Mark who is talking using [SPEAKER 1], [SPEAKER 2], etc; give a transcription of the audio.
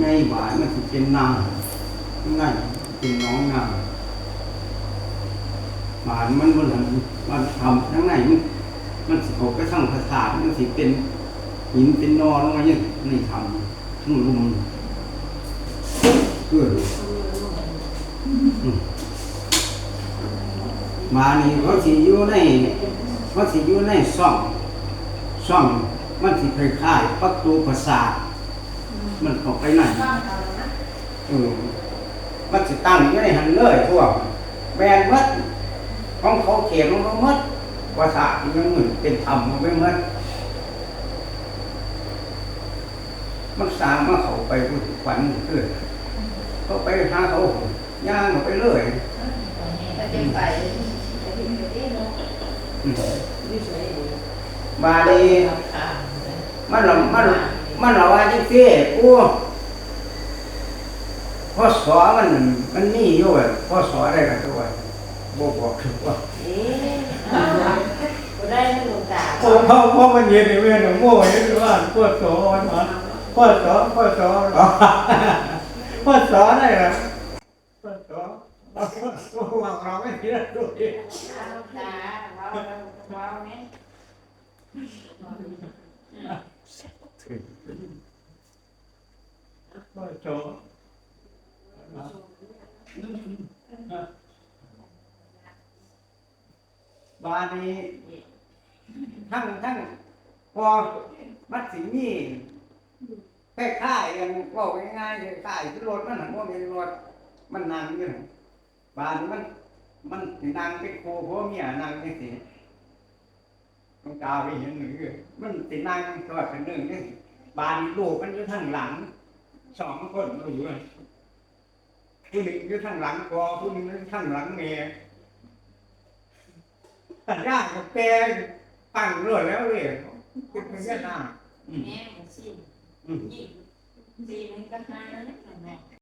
[SPEAKER 1] ไงหวานมันเป็นน้ำง่ายเป็นน้องน้ำหวานมันมันมันทำทั้งในมันมันสิเขาก็ช่างภาษาทมันสิเป็นหินเป็นนอลงมาอย่างนี่ทำทั้งลุมเพื่อมานี่เขาสิอยู่ในเขาสิอยู่ในซ่องซ่องมันสิคล้ายๆประตูประสาท มันเข้าไปนั่นเออมันสิตั้งอยู่ในหันเลยพวกแมนมัดของเขาเขียนของเขามัดภาษาที่ยังเหมือนเป็นธรรมมันไม่มัดมันสร้างมาเขาไปพูดขวัญเกิดเขาไปหาเขาย่างเขาไปเลย
[SPEAKER 2] ก็จะไปจะพิมพ์ไปได้เนาะ
[SPEAKER 1] อืม
[SPEAKER 2] วิสัย
[SPEAKER 1] มาดี
[SPEAKER 2] ค่ะ
[SPEAKER 1] มันละมัน มันละว่าจังซี่กูพอสอมันมันนี่อยู่อะพอสอได้กันตัวบ่บอกคือว่า
[SPEAKER 2] เอ๊ะก็ได้ไม่ลงตา
[SPEAKER 3] พอพอพอมันเย็นในเวรโม่เห็นว่าปวดโสมันมาปวดโสปวดโสปวดโสได้เหรอปวดโสเราเราไม่เห็นดูดิ
[SPEAKER 2] ตาเราเราเนี่ย
[SPEAKER 3] ป วดโส
[SPEAKER 1] บาดนี้ทั้งทั้งพอมัดสิมีคล้ายๆกันเว่าง่ายๆคล้ายๆคือรถมันหันว่าเป็นรถมันนั่งอยู่นั่นบาดนี้มัน มันสินั่งเป็นครูเพราะเมียนั่งจังซี่ต้องกาวไปเห็นหนึ่งคือมันสินั่งตัวเป็นหนึ่งนี่บาดนี้ลูกมันอยู่ทางหลัง สองคนเราอยู่นั่นผู้หนึ่งอยู่ทางหลังกอผู้หนึ่งอยู่ทางหลังเมียตัดยากกับแกตั้งเรื่อยแล้วเลยเป็นพญานาค
[SPEAKER 2] แม่มันสิยิ่งสี่มันก็ห้าแล้วนะ